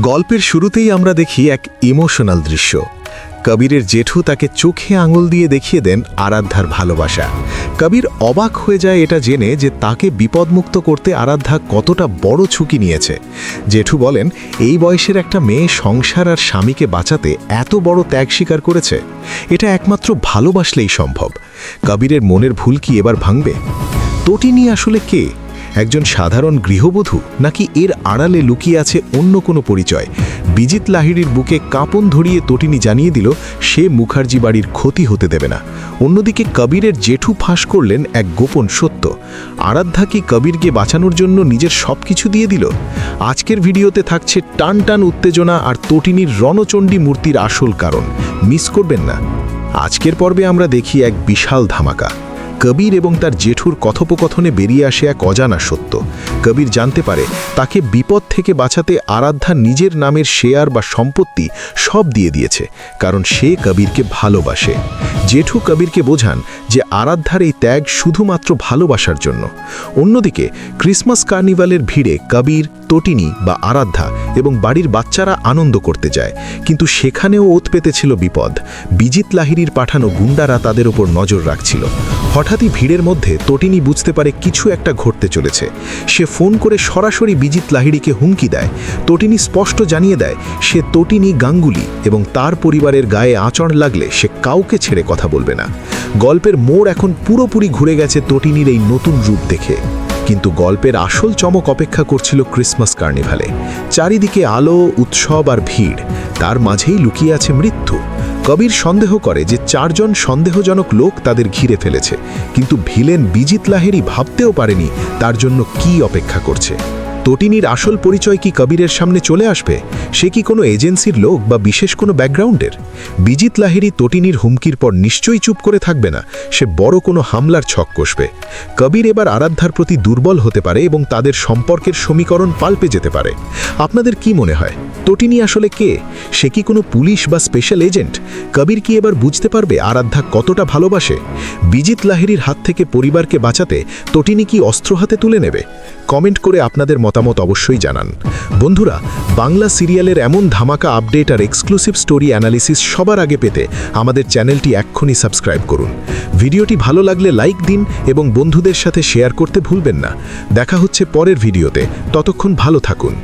গল্পের শুরুতেই আমরা দেখি এক ইমোশনাল দৃশ্য। কবিরের জেঠু তাকে চোখে আঙুল দিয়ে দেখিয়ে দেন আরাধ্যার ভালোবাসা। কবির অবাক হয়ে যায় এটা জেনে যে তাকে বিপদমুক্ত করতে আরাধ্যা কতটা বড় ঝুঁকি নিয়েছে। জেঠু বলেন, এই বয়সের একটা মেয়ে সংসার আর স্বামীকে বাঁচাতে এত বড় ত্যাগ স্বীকার করেছে। এটা একমাত্র ভালোবাসলেই সম্ভব। কবিরের মনের ভুল কি এবার ভাঙবে? তটিনী আসলে কে? একজন সাধারণ গৃহবধূ নাকি এর আড়ালে লুকিয়ে আছে অন্য কোনো পরিচয়? বিজিত লাহিড়ির বুকে কাঁপন ধরিয়ে তটিনী জানিয়ে দিল, সে মুখার্জি বাড়ির ক্ষতি হতে দেবে না। অন্যদিকে কবিরের জেঠু ফাঁস করলেন এক গোপন সত্য। আরাধ্যা কি কবিরকে বাঁচানোর জন্য নিজের সব কিছু দিয়ে দিল? আজকের ভিডিওতে থাকছে টান টান উত্তেজনা আর তটিনীর রণচণ্ডী মূর্তির আসল কারণ। মিস করবেন না। আজকের পর্বে আমরা দেখি এক বিশাল ধামাকা। কবির এবং তার জেঠুর কথোপকথনে বেরিয়ে আসে এক অজানা সত্য। কবির জানতে পারে, তাকে বিপদ থেকে বাঁচাতে আরাধ্যা নিজের নামের শেয়ার বা সম্পত্তি সব দিয়ে দিয়েছে, কারণ সে কবিরকে ভালোবাসে। জেঠু কবিরকে বোঝান যে আরাধ্যার এই ত্যাগ শুধুমাত্র ভালোবাসার জন্য। অন্যদিকে, ক্রিসমাস কার্নিভালের ভিড়ে কবির তটিনী বা আরাধ্যা এবং বাড়ির বাচ্চারা আনন্দ করতে যায়। কিন্তু সেখানেও ওত পেতেছিল বিপদ। বিজিত লাহিড়ির পাঠানো গুন্ডারা তাদের ওপর নজর রাখছিল। হঠাৎই ভিড়ের মধ্যে তটিনী বুঝতে পারে কিছু একটা ঘটতে চলেছে। সে ফোন করে সরাসরি বিজিত লাহিড়িকে হুমকি দেয়। তটিনী স্পষ্ট জানিয়ে দেয়, সে তটিনী গাঙ্গুলি এবং তার পরিবারের গায়ে আচরণ লাগলে সে কাউকে ছেড়ে কথা বলবে না। গল্পের মোড় এখন পুরোপুরি ঘুরে গেছে তটিনীর এই নতুন রূপ দেখে। কিন্তু গল্পের আসল চমক অপেক্ষা করছিল ক্রিসমাস কার্নিভালে। চারিদিকে আলো, উৎসব আর ভিড়। তার মাঝেই লুকিয়ে আছে মৃত্যু। কবির সন্দেহ করে যে চারজন সন্দেহজনক লোক তাদের ঘিরে ফেলেছে। কিন্তু ভিলেন বিজিত লাহেরি ভাবতেও পারেনি তার জন্য কি অপেক্ষা করছে। তটিনীর আসল পরিচয় কি কবিরের সামনে চলে আসবে? সে কি কোনো এজেন্সির লোক বা বিশেষ কোনো ব্যাকগ্রাউন্ডের? বিজিত লাহিরি তটিনীর হুমকির পর নিশ্চয়ই চুপ করে থাকবে না। সে বড় কোনো হামলার ছক কষবে। কবির এবার আরাধ্যার প্রতি দুর্বল হতে পারে এবং তাদের সম্পর্কের সমীকরণ পাল্পে যেতে পারে। আপনাদের কি মনে হয়? তটিনী আসলে কে? সে কি কোনো পুলিশ বা স্পেশাল এজেন্ট? কবির কি এবার বুঝতে পারবে আরাধ্যা কতটা ভালোবাসে? বিজিত লাহিরির হাত থেকে পরিবারকে বাঁচাতে তটিনী কি অস্ত্র হাতে তুলে নেবে? কমেন্ট করে আপনাদের মতামত অবশ্যই জানান। বন্ধুরা, বাংলা সিরিয়ালের এমন ধামাকা আপডেট আর এক্সক্লুসিভ স্টোরি অ্যানালিসিস সবার আগে পেতে আমাদের চ্যানেলটি এক্ষুনি সাবস্ক্রাইব করুন। ভিডিওটি ভালো লাগলে লাইক দিন এবং বন্ধুদের সাথে শেয়ার করতে ভুলবেন না। দেখা হচ্ছে পরের ভিডিওতে। ততক্ষণ ভালো থাকুন।